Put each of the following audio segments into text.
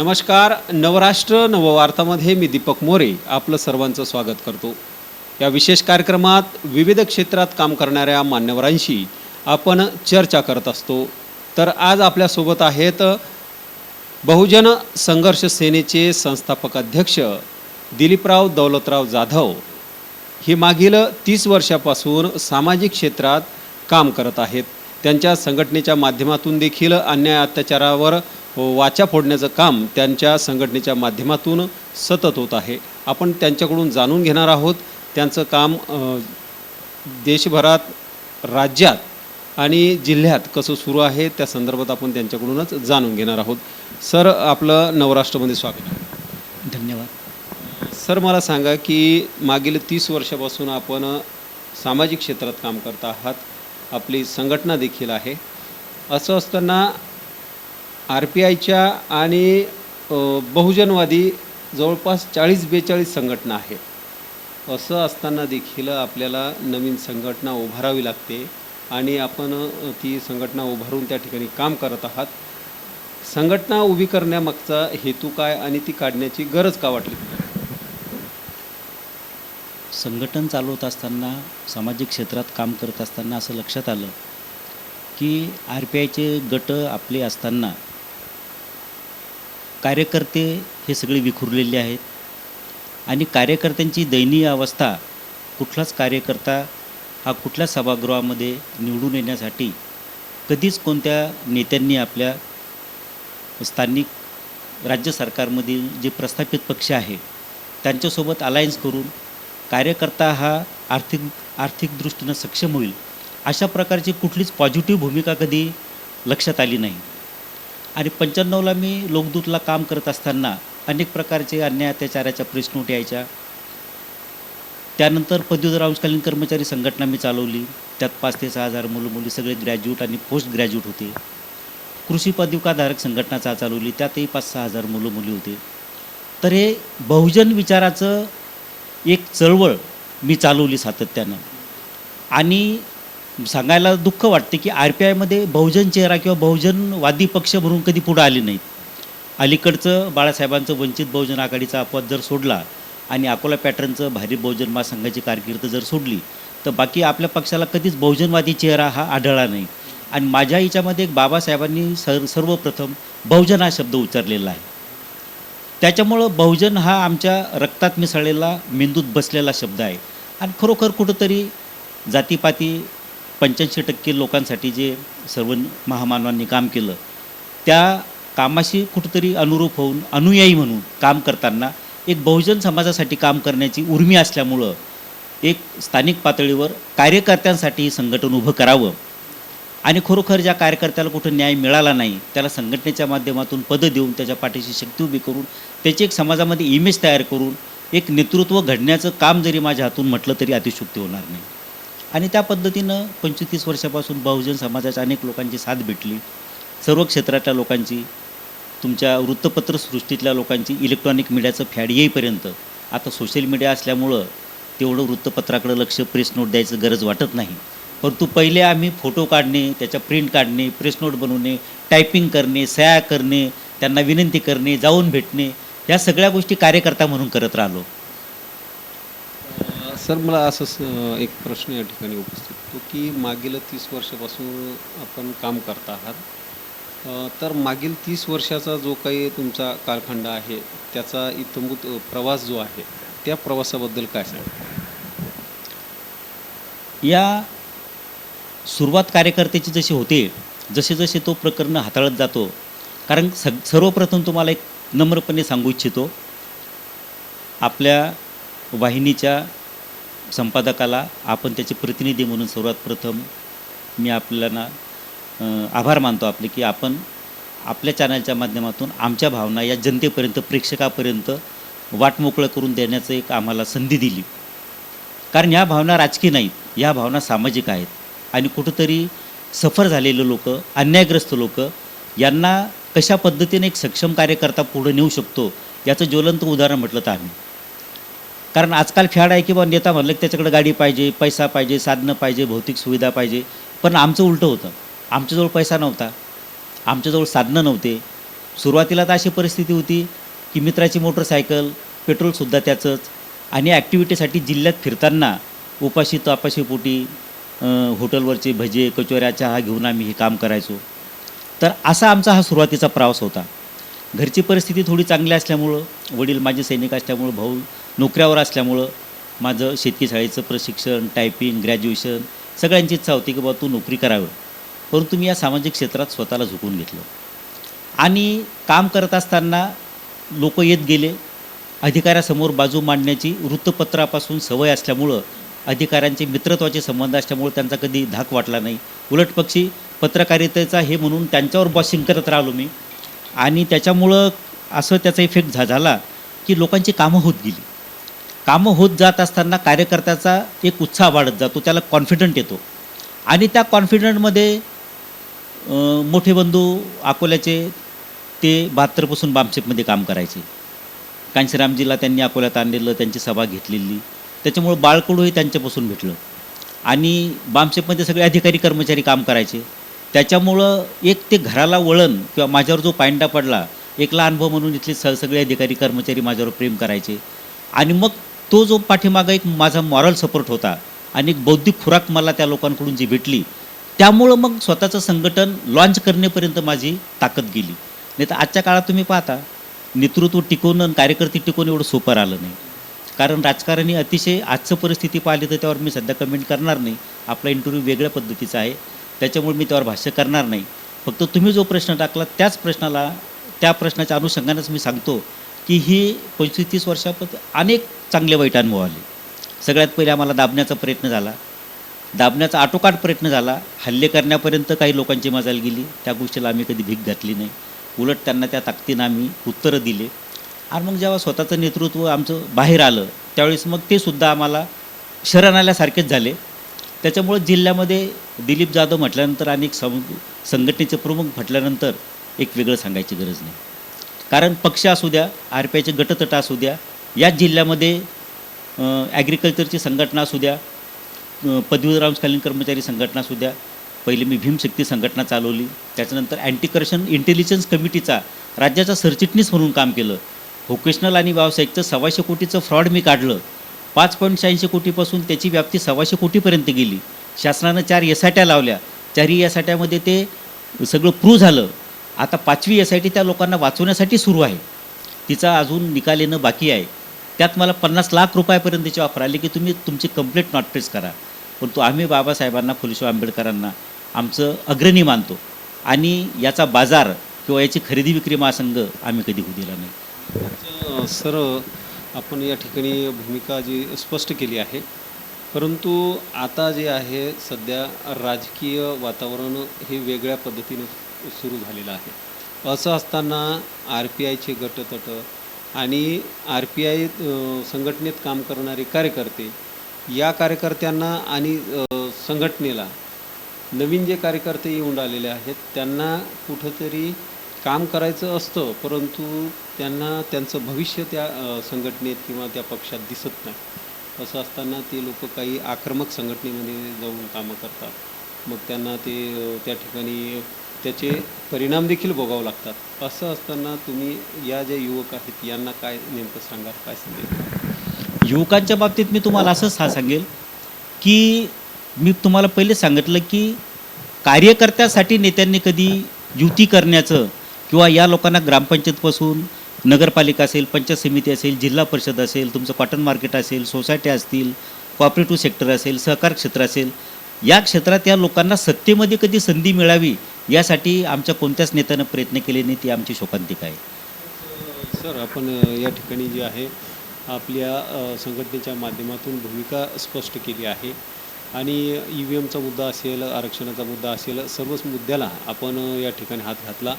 नमस्कार नवराष्ट्र नववार्तामध्ये मी दीपक मोरे आपलं सर्वांचं स्वागत करतो. या विशेष कार्यक्रमात विविध क्षेत्रात काम करणाऱ्या मान्यवरांशी आपण चर्चा करत असतो. तर आज आपल्यासोबत आहेत बहुजन संघर्ष सेनेचे संस्थापक अध्यक्ष दिलीपराव दौलतराव जाधव. हे मागील तीस वर्षापासून सामाजिक क्षेत्रात काम करत आहेत. त्यांच्या संघटनेच्या माध्यमातून देखील अन्याय अत्याचारावर वाचा फोडण्याचं काम त्यांच्या संघटनेच्या माध्यमातून सतत होत आहे. आपण त्यांच्याकडून जाणून घेणार आहोत. त्यांचं काम देशभरात राज्यात आणि जिल्ह्यात कसं सुरू आहे त्या संदर्भात आपण त्यांच्याकडूनच जाणून घेणार आहोत. सर आपलं नवराष्ट्रमध्ये स्वागत धन्यवाद. सर मला सांगा की मागील तीस वर्षापासून आपण सामाजिक क्षेत्रात काम करत आहात. आपली संघटना देखील आहे. असं असताना आर पी आयच्या आणि बहुजनवादी जवळपास चाळीस बेचाळीस संघटना आहेत. असं असताना देखील आपल्याला नवीन संघटना उभारावी लागते आणि आपण ती संघटना उभारून त्या ठिकाणी काम करत आहात. संघटना उभी करण्यामागचा हेतू काय आणि ती काढण्याची गरज का वाटली? संघटन चालवत असताना सामाजिक क्षेत्रात काम करत असताना असं लक्षात आलं की आर पी आयचे गट आपले असताना कार्यकर्ते हे सगळे विखुरलेले आहेत आणि कार्यकर्त्यांची दयनीय अवस्था कुठलाच कार्यकर्ता हा कुठल्या सभागृहामध्ये निवडून येण्यासाठी कधीच कोणत्या नेत्यांनी आपल्या स्थानिक राज्य सरकारमधील जे प्रस्थापित पक्ष आहे त्यांच्यासोबत अलायन्स करून कार्यकर्ता हा आर्थिक आर्थिकदृष्टीनं सक्षम होईल. अशा प्रकारची कुठलीच पॉझिटिव्ह भूमिका कधी लक्षात आली नाही. आणि पंच्याण्णवला मी लोकदूतला काम करत असताना अनेक प्रकारचे अन्याय अत्याचाराच्या प्रेस नोट यायच्या. त्यानंतर पदवीधर अंशकालीन कर्मचारी संघटना मी चालवली. त्यात पाच ते सहा हजार मुलं मुली सगळे ग्रॅज्युएट आणि पोस्ट ग्रॅज्युएट होते. कृषी पदविकाधारक संघटना चा चालवली. त्यातही पाच सहा हजार मुलं मुली होते. तर हे बहुजन विचाराचं एक चळवळ मी चालवली सातत्यानं. आणि सांगायला दुःख वाटते की आर पी आयमध्ये बहुजन चेहरा किंवा बहुजनवादी पक्ष म्हणून कधी पुढं आले नाहीत. अलीकडचं बाळासाहेबांचं वंचित बहुजन आघाडीचा अपवाद जर सोडला आणि अकोला पॅटर्नचं भारी बहुजन महासंघाची कारकीर्द जर सोडली तर बाकी आपल्या पक्षाला कधीच बहुजनवादी चेहरा हा आढळला नाही. आणि माझ्या हिच्यामध्ये एक बाबासाहेबांनी सर सर्वप्रथम बहुजन हा शब्द उच्चारलेला आहे. त्याच्यामुळं बहुजन हा आमच्या रक्तात मिसळलेला मेंदूत बसलेला शब्द आहे. आणि खरोखर कुठंतरी जातीपाती पंच्याऐंशी टक्के लोकांसाठी जे सर्व महामानवांनी काम केलं त्या कामाशी कुठंतरी अनुरूप होऊन अनुयायी म्हणून काम करताना एक बहुजन समाजासाठी काम करण्याची उर्मी असल्यामुळं एक स्थानिक पातळीवर कार्यकर्त्यांसाठी संघटन उभं करावं. आणि खरोखर ज्या कार्यकर्त्याला कुठं न्याय मिळाला नाही त्याला संघटनेच्या माध्यमातून पदं देऊन त्याच्या पाठीशी शक्ती उभी करून त्याची एक समाजामध्ये इमेज तयार करून एक नेतृत्व घडण्याचं काम जरी माझ्या हातून म्हटलं तरी अतिशुक्ती होणार नाही. आणि त्या पद्धतीनं पंचवीस वर्षापासून बहुजन समाजाच्या अनेक लोकांची साथ भेटली. सर्व क्षेत्रातल्या लोकांची तुमच्या वृत्तपत्रसृष्टीतल्या लोकांची इलेक्ट्रॉनिक मीडियाचं फॅड येईपर्यंत आता सोशल मीडिया असल्यामुळं तेवढं वृत्तपत्राकडं लक्ष प्रेस नोट द्यायचं गरज वाटत नाही. परंतु पहिले आम्ही फोटो काढणे त्याच्या प्रिंट काढणे प्रेस नोट बनवणे टायपिंग करणे सह्या करणे त्यांना विनंती करणे जाऊन भेटणे या सगळ्या गोष्टी कार्यकर्ता म्हणून करत राहिलो. सर मला असं एक प्रश्न या ठिकाणी उपस्थित होतो की मागील तीस वर्षापासून आपण काम करत आहात. तर मागील तीस वर्षाचा जो काही तुमचा कालखंड आहे त्याचा इतंभूत प्रवास जो आहे त्या प्रवासाबद्दल काय सांगा या सुरुवात कार्यकर्त्याची जशी होते जसे जसे तो प्रकरण हाताळत जातो कारण सग सर्वप्रथम तुम्हाला एक नम्रपणे सांगू इच्छितो आपल्या वाहिनीच्या संपादकाला आपण त्याचे प्रतिनिधी म्हणून सर्वात प्रथम मी आपल्याला आभार मानतो आपले की आपण आपल्या चॅनलच्या माध्यमातून आमच्या भावना या जनतेपर्यंत प्रेक्षकापर्यंत वाट मोकळं करून देण्याचं एक आम्हाला संधी दिली. कारण ह्या भावना राजकीय नाहीत ह्या भावना सामाजिक आहेत. आणि कुठंतरी सफर झालेले लोक अन्यायग्रस्त लोक यांना कशा पद्धतीने एक सक्षम कार्यकर्ता पुढे नेऊ शकतो याचं ज्वलंत उदाहरण म्हटलं तर आम्ही. कारण आजकाल फॅड आहे की बा नेता म्हणलं की त्याच्याकडे गाडी पाहिजे पैसा पाहिजे साधनं पाहिजे भौतिक सुविधा पाहिजे. पण आमचं उलटं होतं. आमच्याजवळ पैसा नव्हता. आमच्याजवळ साधनं नव्हते. सुरुवातीला तर अशी परिस्थिती होती की मित्राची मोटरसायकल पेट्रोलसुद्धा त्याचंच. आणि ॲक्टिव्हिटीसाठी जिल्ह्यात फिरताना उपाशी तापाशीपोटी अं, हॉटेलवरचे भजे कचोऱ्या चहा घेऊन आम्ही हे काम करायचो. तर असा आमचा हा सुरुवातीचा प्रवास होता. घरची परिस्थिती थोडी चांगली असल्यामुळं वडील माझे सैनिक असल्यामुळं भाऊ नोकऱ्यावर असल्यामुळं माझं शेतकी शाळेचं प्रशिक्षण टायपिंग ग्रॅज्युएशन सगळ्यांची इच्छा होती की बाबा तू नोकरी करावं. परंतु मी या सामाजिक क्षेत्रात स्वतःला झुकून घेतलं. आणि काम करत असताना लोक येत गेले. अधिकाऱ्यासमोर बाजू मांडण्याची वृत्तपत्रापासून सवय असल्यामुळं अधिकाऱ्यांचे मित्रत्वाचे संबंध असल्यामुळे त्यांचा कधी धाक वाटला नाही. उलट पक्षी पत्रकारितेचा हे म्हणून त्यांच्यावर बॉसिंग करत राहिलो मी. आणि त्याच्यामुळं असं त्याचा इफेक्ट झा झाला की लोकांची कामं होत गेली. कामं होत जात असताना कार्यकर्त्याचा एक उत्साह वाढत जातो त्याला कॉन्फिडंट येतो. आणि त्या कॉन्फिडंटमध्ये मोठे बंधू अकोल्याचे ते बहात्तरपासून बामशेपमध्ये काम करायचे. कांशीरामजीला त्यांनी अकोल्यात आणलेलं त्यांची सभा घेतलेली. त्याच्यामुळं बाळकडूही त्यांच्यापासून भेटलं. आणि बामशेपमध्ये सगळे अधिकारी कर्मचारी काम करायचे. त्याच्यामुळं एक ते घराला वळण किंवा माझ्यावर जो पायंडा पडला एकला अनुभव म्हणून इथले स सगळे अधिकारी कर्मचारी माझ्यावर प्रेम करायचे. आणि मग तो जो पाठीमागा एक माझा मॉरल सपोर्ट होता आणि एक बौद्धिक खुराक मला त्या लोकांकडून जी भेटली त्यामुळं मग स्वतःचं संघटन लॉन्च करण्यापर्यंत माझी ताकद गेली. नाही तर आजच्या काळात तुम्ही पाहता नेतृत्व टिकवणं आणि कार्यकर्ते टिकवणं एवढं सोपं आलं नाही. कारण राजकारणी अतिशय आजचं परिस्थिती पाहिली तर त्यावर मी सध्या कमेंट करणार नाही. आपला इंटरव्ह्यू वेगळ्या पद्धतीचा आहे. त्याच्यामुळे मी त्यावर भाष्य करणार नाही. फक्त तुम्ही जो प्रश्न टाकला त्याच प्रश्नाला त्या प्रश्नाच्या अनुषंगानेच मी सांगतो की ही पंचवीस तीस वर्षापत अनेक चांगले वाईट अनुभव आले. सगळ्यात पहिले आम्हाला दाबण्याचा प्रयत्न झाला. दाबण्याचा आटोकाट प्रयत्न झाला. हल्ले करण्यापर्यंत काही लोकांची मजाल गेली. त्या गोष्टीला आम्ही कधी भीक घातली नाही. उलट त्यांना त्या ताकदीनं आम्ही उत्तरं दिले. आणि मग जेव्हा स्वतःचं नेतृत्व आमचं बाहेर आलं त्यावेळेस मग ते सुद्धा आम्हाला शरण आल्यासारखेच झाले. त्याच्यामुळे जिल्ह्यामध्ये दिलीप जाधव म्हटल्यानंतर आणि एक सं संघटनेचे प्रमुख म्हटल्यानंतर एक वेगळं सांगायची गरज नाही. कारण पक्ष असू द्या आर पी आयचे गटतट असू द्या याच जिल्ह्यामध्ये ॲग्रिकल्चरची संघटना असू द्या अ, कर्मचारी संघटना असू द्या पहिले मी भीमशक्ती संघटना चालवली त्याच्यानंतर अँटी करप्शन इंटेलिजन्स कमिटीचा राज्याचा सरचिटणीस म्हणून काम केलं व्होकेशनल आणि व्यावसायिकचं सव्वाशे कोटीचं फ्रॉड मी काढलं. पाच पॉईंट शहाऐंशी कोटीपासून त्याची व्याप्ती सव्वाशे कोटीपर्यंत गेली. शासनानं चार एस आय ट्या लावल्या. चारही एस आय ट्यामध्ये ते सगळं प्रूव्ह झालं. आता पाचवी एस आय टी त्या लोकांना वाचवण्यासाठी सुरू आहे. तिचा अजून निकाल येणं बाकी आहे. त्यात मला पन्नास लाख रुपयापर्यंतची ऑफर आली की तुम्ही तुमची कंप्लेंट नॉट ट्रेस करा. परंतु आम्ही बाबासाहेबांना फुलेशाह आंबेडकरांना आमचं अग्रणी मानतो. आणि याचा बाजार किंवा याची खरेदी विक्री महासंघ आम्ही कधी होऊ दिला नाही. सर आपण या ठिकाणी भूमिका जी स्पष्ट केली आहे परंतु आता जे आहे सध्या राजकीय वातावरण हे वेगळ्या पद्धतीने सुरू झालेलं आहे. असं असताना आर पी आयचे गटतट आणि आर पी आय संघटनेत काम करणारे कार्यकर्ते या कार्यकर्त्यांना आणि संघटनेला नवीन जे कार्यकर्ते येऊन आलेले आहेत त्यांना कुठंतरी काम करायचं असतं परंतु त्यांना त्यांचं भविष्य त्या संघटनेत किंवा त्या पक्षात दिसत नाही. असं असताना ते लोक काही आक्रमक संघटनेमध्ये जाऊन कामं करतात. मग त्यांना ते त्या ठिकाणी त्याचे परिणाम देखील भोगावं लागतात. असं असताना तुम्ही या ज्या युवक आहेत यांना काय नेमकं सांगाल काय सांगेल? युवकांच्या बाबतीत मी तुम्हाला असंच हा सांगेल की मी तुम्हाला पहिले सांगितलं की कार्यकर्त्यासाठी नेत्यांनी कधी युती करण्याचं किंवा या लोकांना ग्रामपंचायतपासून नगरपालिका असेल पंचायत समिती असेल जिल्हा परिषद असेल तुमचं कॉटन मार्केट असेल सोसायटी असतील कॉपरेटिव्ह सेक्टर असेल सहकार क्षेत्र असेल या क्षेत्रात या लोकांना सत्तेमध्ये कधी संधी मिळावी यासाठी आमच्या कोणत्याच नेत्यानं प्रयत्न केले नाही ती आमची शोकांतिका आहे. सर आपण या ठिकाणी जे आहे आपल्या संघटनेच्या माध्यमातून भूमिका स्पष्ट केली आहे. आणि ई व्ही एमचा मुद्दा असेल आरक्षणाचा मुद्दा असेल सर्वच मुद्द्याला आपण या ठिकाणी हात घातला.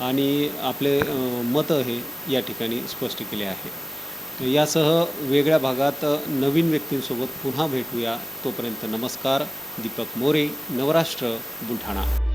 आणि आपले मतं हे या ठिकाणी स्पष्ट केले आहे. यासह वेगळ्या भागात नवीन व्यक्तींसोबत पुन्हा भेटूया. तोपर्यंत नमस्कार दीपक मोरे नवराष्ट्र बुलढाणा.